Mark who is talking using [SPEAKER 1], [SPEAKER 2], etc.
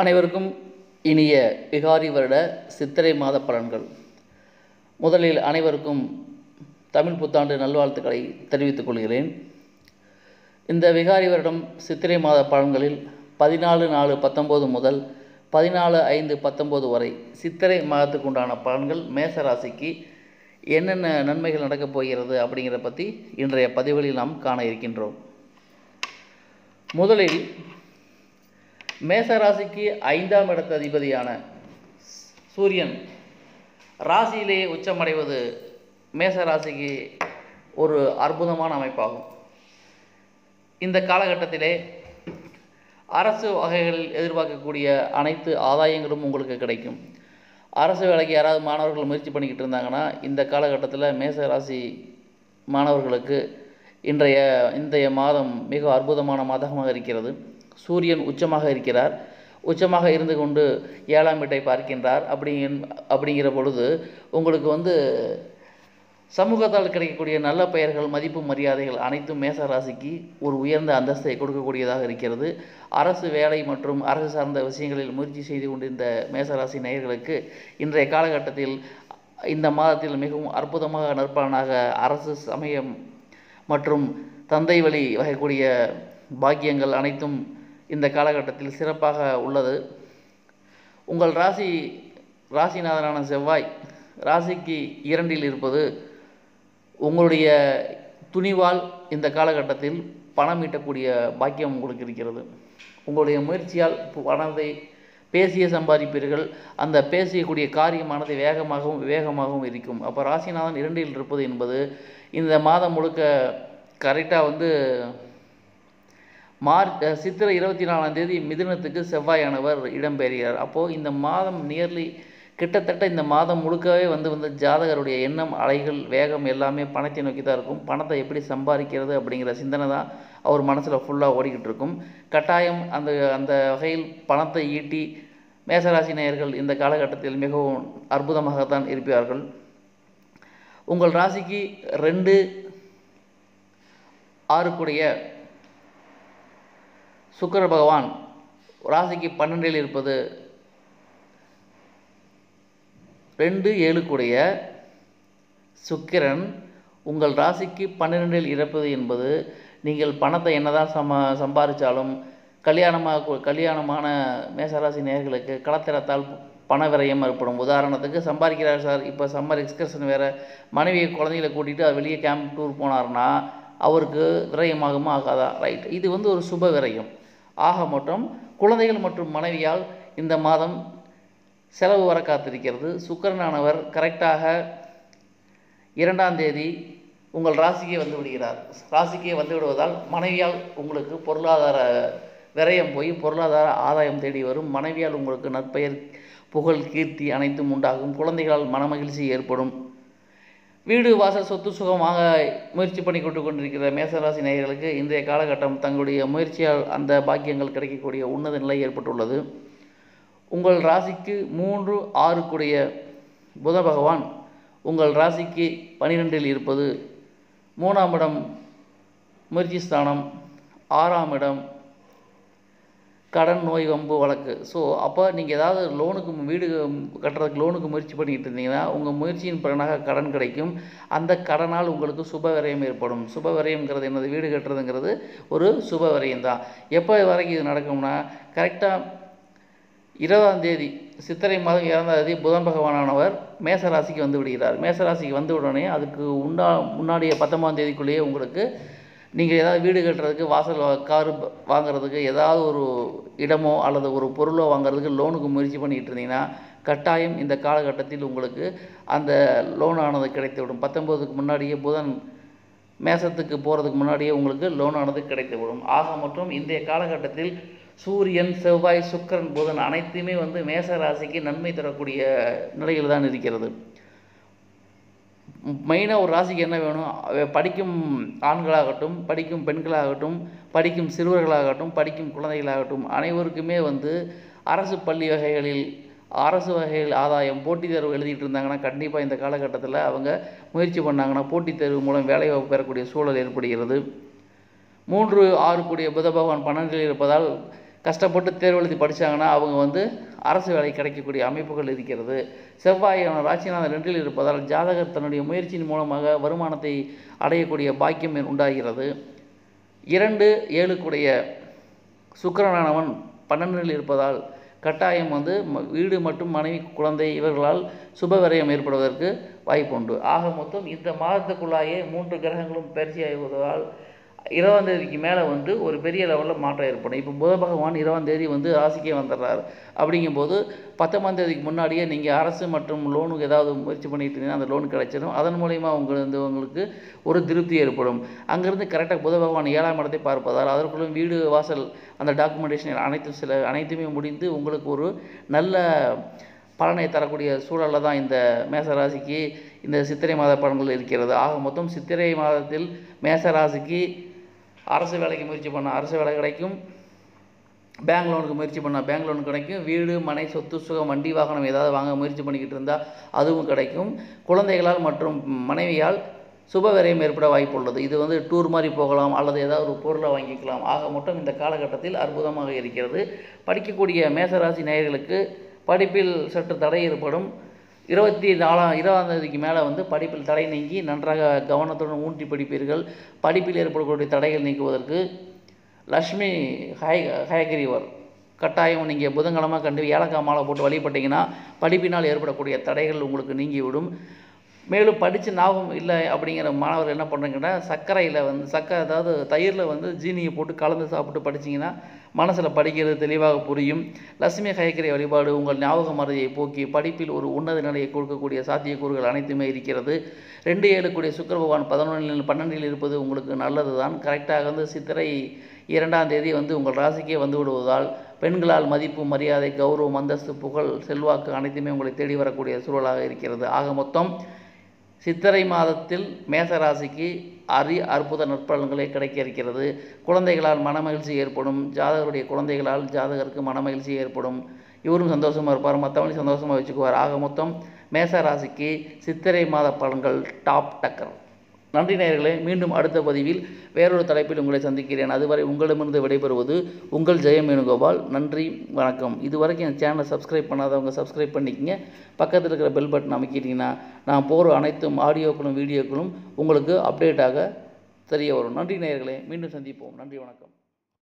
[SPEAKER 1] அனைவருக்கும் இனிய விகாரி வருட சித்திரை மாத பலன்கள். முதலில் அனைவருக்கும் தமிழ் புத்தாண்டு நல்வாழ்த்துக்களை தெரிவித்துக் கொள்கிறேன். இந்த விகாரி வருடம் சித்திரை மாத பலன்களில் பதினாலு நாலு பத்தொம்போது முதல் பதினாலு ஐந்து பத்தொம்போது வரை சித்திரை மாதத்துக்கு உண்டான பலன்கள் மேசராசிக்கு என்னென்ன நன்மைகள் நடக்கப் போகிறது அப்படிங்கிறத பற்றி இன்றைய பதிவுகளில் நாம் காண இருக்கின்றோம். முதலில் மேச ராசிக்கு ஐந்தாம் இடத்து அதிபதியான சூரியன் ராசியிலேயே உச்சமடைவது மேச ராசிக்கு ஒரு அற்புதமான அமைப்பாகும். இந்த காலகட்டத்திலே அரசு வகைகளில் எதிர்பார்க்கக்கூடிய அனைத்து ஆதாயங்களும் உங்களுக்கு கிடைக்கும். அரசு வேலைக்கு யாராவது மாணவர்கள் முயற்சி பண்ணிக்கிட்டு இருந்தாங்கன்னா இந்த காலகட்டத்தில் மேச ராசி மாணவர்களுக்கு இன்றைய இன்றைய மாதம் மிக அற்புதமான மாதமாக இருக்கிறது. சூரியன் உச்சமாக இருக்கிறார். உச்சமாக இருந்து கொண்டு ஏழாம் வீட்டை பார்க்கின்றார். அப்படி அப்படிங்கிற பொழுது உங்களுக்கு வந்து சமூகத்தால் கிடைக்கக்கூடிய நல்ல பெயர்கள் மதிப்பு மரியாதைகள் அனைத்தும் மேச ராசிக்கு ஒரு உயர்ந்த அந்தஸ்தை கொடுக்கக்கூடியதாக இருக்கிறது. அரசு வேலை மற்றும் அரசு சார்ந்த விஷயங்களில் முயற்சி செய்து கொண்டிருந்த மேசராசி நேயர்களுக்கு இன்றைய காலகட்டத்தில் இந்த மாதத்தில் மிகவும் அற்புதமாக நற்பலனாக அரசு சமயம் மற்றும் தந்தை வழி வகைக்கூடிய பாக்கியங்கள் அனைத்தும் இந்த காலகட்டத்தில் சிறப்பாக உள்ளது. உங்கள் ராசி ராசிநாதனான செவ்வாய் ராசிக்கு இரண்டில் இருப்பது உங்களுடைய துணிவால் இந்த காலகட்டத்தில் பணம் ஈட்டக்கூடிய பாக்கியம் உங்களுக்கு இருக்கிறது. உங்களுடைய முயற்சியால் பணத்தை பேசிய சம்பாதிப்பீர்கள். அந்த பேசியக்கூடிய காரியமானது வேகமாகவும் வேகமாகவும் இருக்கும். அப்போ ராசிநாதன் இரண்டில் இருப்பது என்பது இந்த மாதம் முழுக்க கரெக்டாக வந்து மார்ச் சித்திரை இருபத்தி நாலாம் தேதி மிதுனத்துக்கு செவ்வாயானவர் இடம்பெறுகிறார் அப்போது இந்த மாதம் நியர்லி கிட்டத்தட்ட இந்த மாதம் முழுக்கவே வந்து வந்து ஜாதகருடைய எண்ணம் அலைகள் வேகம் எல்லாமே பணத்தை நோக்கி தான் இருக்கும். பணத்தை எப்படி சம்பாதிக்கிறது அப்படிங்கிற சிந்தனை தான் அவர் மனசில் ஃபுல்லாக ஓடிக்கிட்டு இருக்கும். கட்டாயம் அந்த அந்த வகையில் பணத்தை ஈட்டி மேசராசி நேயர்கள் இந்த காலகட்டத்தில் மிகவும் அற்புதமாகத்தான் இருப்பார்கள். உங்கள் ராசிக்கு ரெண்டு ஆறுக்குடைய சுக்கர பகவான் ராசிக்கு பன்னெண்டில் இருப்பது ரெண்டு ஏழுக்குடைய சுக்கிரன் உங்கள் ராசிக்கு பன்னிரெண்டில் இறப்பது என்பது நீங்கள் பணத்தை என்னதான் சம சம்பாதிச்சாலும் கல்யாணமாக கல்யாணமான மேசராசி நேர்களுக்கு களத்திரத்தால் பண விரயம் ஏற்படும். உதாரணத்துக்கு சம்பாதிக்கிறார் சார். இப்போ சம்மர் எக்ஸ்கர்ஷன் வேறு மனைவியை குழந்தைகளை கூட்டிகிட்டு வெளியே கேம்ப் டூர் போனார்னா அவருக்கு விரயமாகுமா ஆகாதா? ரைட் இது வந்து ஒரு சுப விரயம். ஆக மட்டும் குழந்தைகள் மற்றும் மனைவியால் இந்த மாதம் செலவு வர காத்திருக்கிறது. சுக்கரனானவர் கரெக்டாக இரண்டாம் தேதி உங்கள் ராசிக்கே வந்து விடுகிறார். ராசிக்கே வந்து விடுவதால் மனைவியால் உங்களுக்கு பொருளாதார விரயம் போய் பொருளாதார ஆதாயம் தேடி வரும். மனைவியால் உங்களுக்கு நற்பெயர் புகழ் கீர்த்தி அனைத்தும் உண்டாகும். குழந்தைகளால் மனமகிழ்ச்சி ஏற்படும். வீடு வாசல் சொத்து சுகமாக முயற்சி பண்ணி கொண்டு கொண்டிருக்கிற மேசராசி நேயர்களுக்கு இன்றைய காலகட்டம் தங்களுடைய முயற்சியால் அந்த பாக்கியங்கள் கிடைக்கக்கூடிய உன்னத நிலை ஏற்பட்டுள்ளது. உங்கள் ராசிக்கு மூன்று ஆறுக்குடைய புத பகவான் உங்கள் ராசிக்கு பனிரெண்டில் இருப்பது. மூணாம் இடம் முயற்சி ஸ்தானம் ஆறாம் இடம் கடன் நோய் வம்பு வழக்கு. ஸோ அப்போ நீங்கள் ஏதாவது லோனுக்கு வீடு கட்டுறதுக்கு லோனுக்கு முயற்சி பண்ணிக்கிட்டு இருந்தீங்கன்னா உங்கள் முயற்சியின் பலனாக கடன் கிடைக்கும். அந்த கடனால் உங்களுக்கு சுப விரயம் ஏற்படும். சுப விரயம்ங்கிறது என்னது? வீடு கட்டுறதுங்கிறது ஒரு சுப விரயம் தான் எப்போ வரைக்கும் இது நடக்கும்னா கரெக்டாக இருபதாம் தேதி சித்திரை மாதம் இரண்டாம் தேதி புதன் பகவானானவர் மேசராசிக்கு வந்து விடுகிறார். மேசராசிக்கு வந்து உடனே அதுக்கு உண்டா முன்னாடியே பத்தொம்பதாம் தேதிக்குள்ளேயே உங்களுக்கு நீங்கள் ஏதாவது வீடு கட்டுறதுக்கு வாசல் காரு வாங்குறதுக்கு ஏதாவது ஒரு இடமோ அல்லது ஒரு பொருளோ வாங்குறதுக்கு லோனுக்கு முயற்சி பண்ணிக்கிட்டு இருந்தீங்கன்னா கட்டாயம் இந்த காலகட்டத்தில் உங்களுக்கு அந்த லோனானது கிடைத்துவிடும். பத்தொம்போதுக்கு முன்னாடியே புதன் மேசத்துக்கு போகிறதுக்கு முன்னாடியே உங்களுக்கு லோனானது கிடைத்துவிடும். ஆக மற்றும் இன்றைய காலகட்டத்தில் சூரியன் செவ்வாய் சுக்கரன் புதன் அனைத்துமே வந்து மேச ராசிக்கு நன்மை தரக்கூடிய நிலையில் தான் இருக்கிறது. மெயினாக ஒரு ராசிக்கு என்ன வேணும்? படிக்கும் ஆண்களாகட்டும் படிக்கும் பெண்களாகட்டும் படிக்கும் சிறுவர்களாகட்டும் படிக்கும் குழந்தைகளாகட்டும் அனைவருக்குமே வந்து அரசு பள்ளி வகைகளில் அரசு வகையில் ஆதாயம் போட்டித் தேர்வு எழுதிட்டு இருந்தாங்கன்னா கண்டிப்பாக இந்த காலகட்டத்தில் அவங்க முயற்சி பண்ணாங்கன்னா போட்டித் தேர்வு மூலம் வேலைவாய்ப்பு பெறக்கூடிய சூழல் ஏற்படுகிறது. மூன்று ஆறு கூடிய புத பகவான் பன்னெண்டில் இருப்பதால் கஷ்டப்பட்டு தேர்வு எழுதி படித்தாங்கன்னா அவங்க வந்து அரசு வேலை கிடைக்கக்கூடிய அமைப்புகள் இருக்கிறது. செவ்வாய் ராசிநாதன் ரெண்டில் இருப்பதால் ஜாதகர் தன்னுடைய முயற்சியின் மூலமாக வருமானத்தை அடையக்கூடிய பாக்கியம் உண்டாகிறது. இரண்டு ஏழுக்குடைய சுக்கரனானவன் பன்னெண்டில் இருப்பதால் கட்டாயம் வந்து ம- வீடு மற்றும் மனைவி குழந்தை இவர்களால் சுபவிரயம் ஏற்படுவதற்கு வாய்ப்புண்டு. ஆக மொத்தம் இந்த மாதத்துக்குள்ளாயே மூன்று கிரகங்களும் பயிற்சி ஆகுவதால் இருபதாம் தேதிக்கு மேலே வந்து ஒரு பெரிய லெவலில் மாற்றம் ஏற்படும். இப்போ புத பகவான் இருபதாம் தேதி வந்து ராசிக்கே வந்துடுறாரு. அப்படிங்கும்போது பத்தொம்பதாம் தேதிக்கு முன்னாடியே நீங்கள் அரசு மற்றும் லோனுக்கு ஏதாவது முயற்சி பண்ணிட்டு இருந்தீங்கன்னா அந்த லோன் கிடைச்சிடும் அதன் மூலயமா உங்களுக்கு உங்களுக்கு ஒரு திருப்தி ஏற்படும். அங்கேருந்து கரெக்டாக புத பகவான் ஏழாம் இடத்தை பார்ப்பதால் அதற்குள்ளும் வீடு வாசல் அந்த டாக்குமெண்டேஷன் அனைத்தும் சில அனைத்துமே முடிந்து உங்களுக்கு ஒரு நல்ல பலனை தரக்கூடிய சூழலில் தான் இந்த மேசராசிக்கு இந்த சித்திரை மாத பலன்கள் இருக்கிறது. ஆக மொத்தம் சித்திரை மாதத்தில் மேசராசிக்கு அரசு வேலைக்கு முயற்சி பண்ண அரசு வேலை கிடைக்கும். பேங்க் லோனுக்கு முயற்சி பண்ணால் பேங்க் லோன் கிடைக்கும். வீடு மனை சொத்து சுகம் வண்டி வாகனம் ஏதாவது வாங்க முயற்சி பண்ணிக்கிட்டு இருந்தால் அதுவும் கிடைக்கும். குழந்தைகளால் மற்றும் மனைவியால் சுபவிரயம் ஏற்பட வாய்ப்பு உள்ளது. இது வந்து டூர் மாதிரி போகலாம் அல்லது ஏதாவது ஒரு பொருளை வாங்கிக்கலாம். ஆக மொத்தம் இந்த காலகட்டத்தில் அற்புதமாக இருக்கிறது. படிக்கக்கூடிய மேசராசி நேயர்களுக்கு படிப்பில் சற்று தடை ஏற்படும். இருபத்தி நாலாம் இருபதாம் தேதிக்கு மேலே வந்து படிப்பில் தடை நீங்கி நன்றாக கவனத்துடன் ஊன்றி படிப்பீர்கள். படிப்பில் ஏற்படக்கூடிய தடைகள் நீக்குவதற்கு லக்ஷ்மி ஹய ஹயகிரிவர் கட்டாயம் நீங்கள் புதன்கிழமை கண்டு ஏலக்காய் மாலை போட்டு வழிபட்டீங்கன்னா படிப்பினால் ஏற்படக்கூடிய தடைகள் உங்களுக்கு நீங்கிவிடும். மேலும் படித்து ஞாபகம் இல்லை அப்படிங்கிற மாணவர் என்ன பண்ணுறீங்கன்னா சர்க்கரையில் வந்து சர்க்கரை அதாவது தயிரில் வந்து ஜீனியை போட்டு கலந்து சாப்பிட்டு படிச்சீங்கன்னா மனசில் படிக்கிறது தெளிவாக புரியும். லட்சுமி கயக்கரை வழிபாடு உங்கள் ஞாபக மறதியை போக்கி படிப்பில் ஒரு உன்னத நிலையை கொடுக்கக்கூடிய சாத்தியக்கூறுகள் அனைத்துமே இருக்கிறது. ரெண்டு ஏழு கூடிய சுக்கர பகவான் பதினொன்றில் பன்னெண்டில் இருப்பது உங்களுக்கு நல்லது தான் கரெக்டாக வந்து சித்திரை இரண்டாம் தேதி வந்து உங்கள் ராசிக்கே வந்து விடுவதால் பெண்களால் மதிப்பு மரியாதை கௌரவம் அந்தஸ்து புகழ் செல்வாக்கு அனைத்துமே உங்களை தேடி வரக்கூடிய சூழலாக இருக்கிறது. ஆக மொத்தம் சித்திரை மாதத்தில் மேச ராசிக்கு அரி அற்புத நற்பலன்களே கிடைக்க இருக்கிறது குழந்தைகளால் மனமகிழ்ச்சி ஏற்படும். ஜாதகருடைய குழந்தைகளால் ஜாதகருக்கு மனமகிழ்ச்சி ஏற்படும். இவரும் சந்தோஷமாக இருப்பார். மற்றவங்களையும் சந்தோஷமாக வச்சுக்குவார். ஆக மொத்தம் மேச ராசிக்கு சித்திரை மாத பலன்கள் டாப் டக்கர். நன்றி நேயர்களே மீண்டும் அடுத்த பதிவில் வேறொரு தலைப்பில் உங்களை சந்திக்கிறேன். அதுவரை உங்களிடமிருந்து விடைபெறுவது உங்கள் ஜெயம் வேணுகோபால் நன்றி வணக்கம். இதுவரைக்கும் என் சேனலை சப்ஸ்கிரைப் பண்ணாதவங்க சப்ஸ்கிரைப் பண்ணிக்கங்க. பக்கத்தில் இருக்கிற பெல் பட்டன் அமைக்கிட்டிங்கன்னா நான் போகிற அனைத்தும் ஆடியோக்களும் வீடியோக்களும் உங்களுக்கு அப்டேட்டாக தெரிய வரும். நன்றி நேயர்களே மீண்டும் சந்திப்போம். நன்றி வணக்கம்.